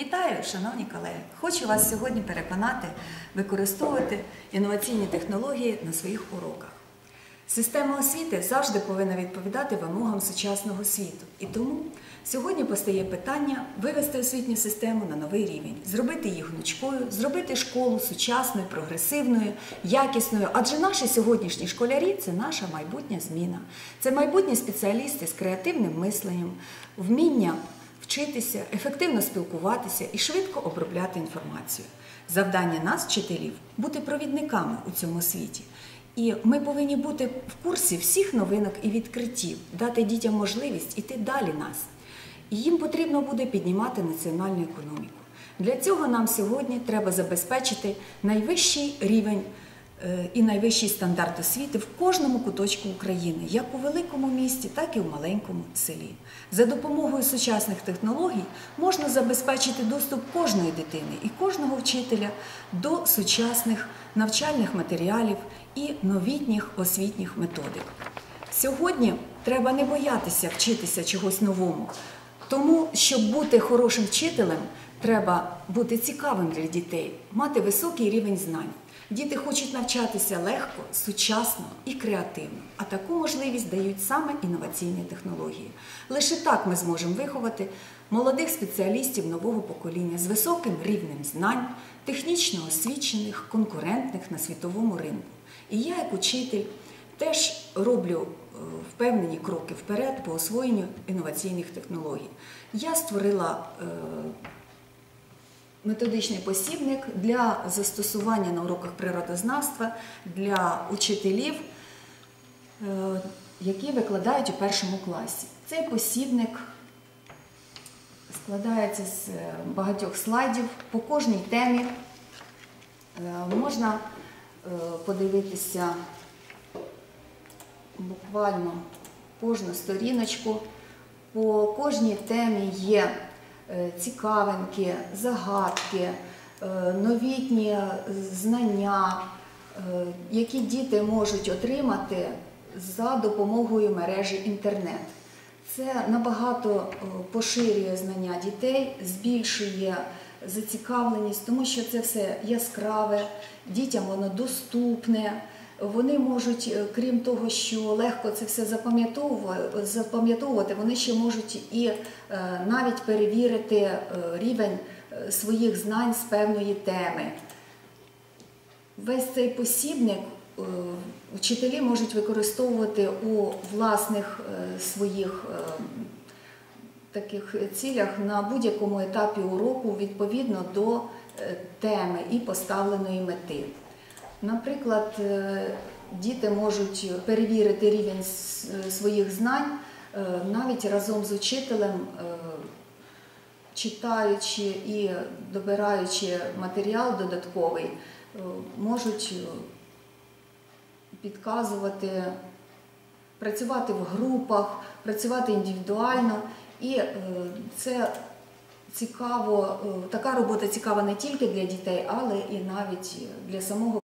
Вітаю, шановні колеги! Хочу вас сьогодні переконати використовувати інноваційні технології на своїх уроках. Система освіти завжди повинна відповідати вимогам сучасного світу. І тому сьогодні постає питання вивести освітню систему на новий рівень, зробити її гнучкою, зробити школу сучасною, прогресивною, якісною. Адже наші сьогоднішні школярі це наша майбутня зміна. Це майбутні спеціалісти з креативним мисленням, вміння вчитися, ефективно спілкуватися і швидко обробляти інформацію. Завдання нас, вчителів, бути провідниками у цьому світі. І ми повинні бути в курсі всіх новинок і відкриттів, дати дітям можливість іти далі нас. І їм потрібно буде піднімати національну економіку. Для цього нам сьогодні треба забезпечити найвищий рівень і найвищий стандарт освіти в кожному куточку України, як у великому місті, так і в маленькому селі. За допомогою сучасних технологій можна забезпечити доступ кожної дитини і кожного вчителя до сучасних навчальних матеріалів і новітніх освітніх методик. Сьогодні треба не боятися вчитися чогось новому, тому щоб бути хорошим вчителем, треба бути цікавим для дітей, мати високий рівень знань. Діти хочуть навчатися легко, сучасно і креативно, а таку можливість дають саме інноваційні технології. Лише так ми зможемо виховати молодих спеціалістів нового покоління з високим рівнем знань, технічно освічених, конкурентних на світовому ринку. І я, як учитель, теж роблю е, впевнені кроки вперед по освоєнню інноваційних технологій. Я створила е, методичний посібник для застосування на уроках природознавства для учителів, е, які викладають у першому класі. Цей посібник складається з е, багатьох слайдів по кожній темі. Е, Можна подивитися буквально кожну сторіночку. По кожній темі є цікавинки, загадки, е, новітні знання, е, які діти можуть отримати за допомогою мережі інтернет. Це набагато поширює знання дітей, збільшує зацікавленість, тому що це все яскраве, дітям воно доступне. Вони можуть, е, крім того, що легко це все запам'ятовувати, вони ще можуть і е, навіть перевірити е, рівень своїх знань з певної теми. Весь цей посібник вчителі можуть використовувати у власних своїх таких цілях на будь-якому етапі уроку відповідно до теми і поставленої мети. Наприклад, е, діти можуть перевірити рівень своїх знань е, навіть разом з учителем, е, читаючи і добираючи матеріал додатковий, можуть підказувати, працювати в групах, працювати індивідуально. І це цікаво, така робота цікава не тільки для дітей, але і навіть для самого.